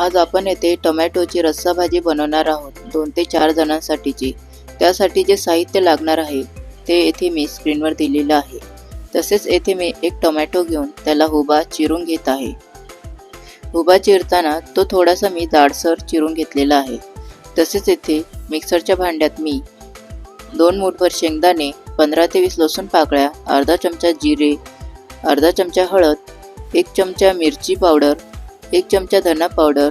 आज आपण येथे टोमॅटोची रस्सा भाजी बनवणार आहोत दोन ते चार जणांसाठीची. त्यासाठी जे साहित्य लागणार आहे ते येथे मी स्क्रीनवर दिलेलं आहे. तसेच येथे मी एक टोमॅटो घेऊन त्याला हुबा चिरून घेत आहे. हुबा चिरताना तो थोडासा मी जाडसर चिरून घेतलेला आहे. तसेच येथे मिक्सरच्या भांड्यात मी दोन मूठभर शेंगदाणे पंधरा ते वीस लसूण पाकळ्या अर्धा चमचा जिरे अर्धा चमचा हळद एक चमचा मिरची पावडर एक चमचा धना पावडर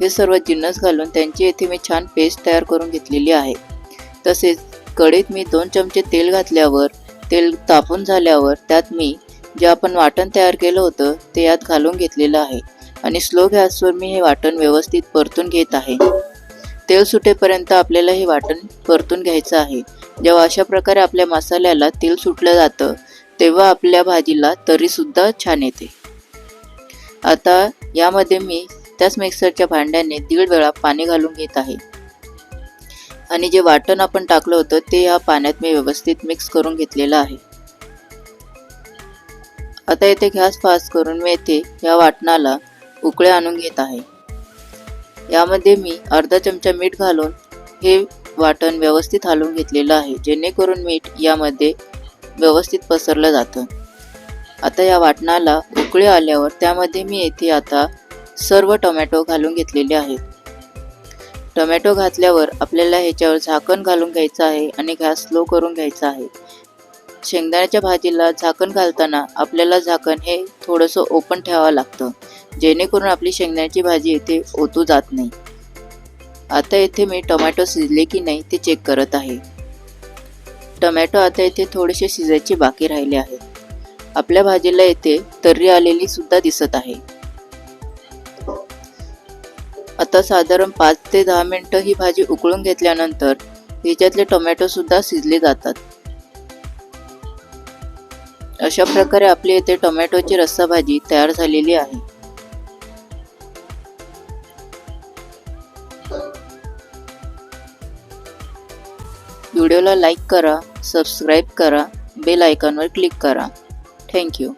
हे सर्व जिन्नस घालून त्यांची येथे मी छान पेस्ट तयार करून घेतलेली आहे. तसेच कढईत मी दोन चमचे तेल घातल्यावर तेल तापून झाल्यावर त्यात मी जे आपण वाटण तयार केलं होतं ते यात घालून घेतलेलं आहे आणि स्लो गॅसवर मी हे वाटण व्यवस्थित परतून घेत आहे. तेल सुटेपर्यंत आपल्याला हे वाटण परतून घ्यायचं आहे. जेव्हा अशा प्रकारे आपल्या मसाल्याला तेल सुटलं जातं तेव्हा आपल्या भाजीला तरीसुद्धा छान येते. आता यामध्ये मी त्याच मिक्सरच्या भांड्याने दीड वेळा पाणी घालून घेत आहे. आणि जे वाटण आपण टाकलं होतं ते या पाण्यात मी व्यवस्थित मिक्स करून घेतलेलं आहे. आता येथे गॅस फास्ट करून मी येथे या वाटणाला उकळे आणून घेत आहे. यामध्ये मी अर्धा चमचा मीठ घालून हे वाटण व्यवस्थित हलवून घेतलेलं आहे जेणेकरून मीठ यामध्ये व्यवस्थित पसरलं जातं. आता या वाटणाला उकळी आल्यावर त्यामध्ये मी येथे आता सर्व टोमॅटो घालून घेतलेले आहेत. टोमॅटो घातल्यावर आपल्याला ह्याच्यावर झाकण घालून घ्यायचं आहे आणि गॅस स्लो करून घ्यायचा आहे. शेंगदाण्याच्या भाजीला झाकण घालताना आपल्याला झाकण हे थोडंसं ओपन ठेवावं लागतं जेणेकरून आपली शेंगदाण्याची भाजी येथे ओतू जात नाही. आता येथे मी टोमॅटो शिजले की नाही ते चेक करत आहे. टोमॅटो आता येथे थोडेसे शिजायचे बाकी राहिले आहेत. आपल्या भाजीला येथे तर्री आलेली सुद्धा दिसत आहे. आता साधारण पाच ते दहा मिनटं ही भाजी उकळून घेतल्यानंतर ह्याच्यातले टोमॅटो सुद्धा शिजले जातात. अशा प्रकारे आपली येथे टोमॅटोची रस्सा भाजी तयार झालेली आहे. व्हिडिओला लाईक करा सबस्क्राईब करा बेल आयकॉनवर क्लिक करा. Thank you.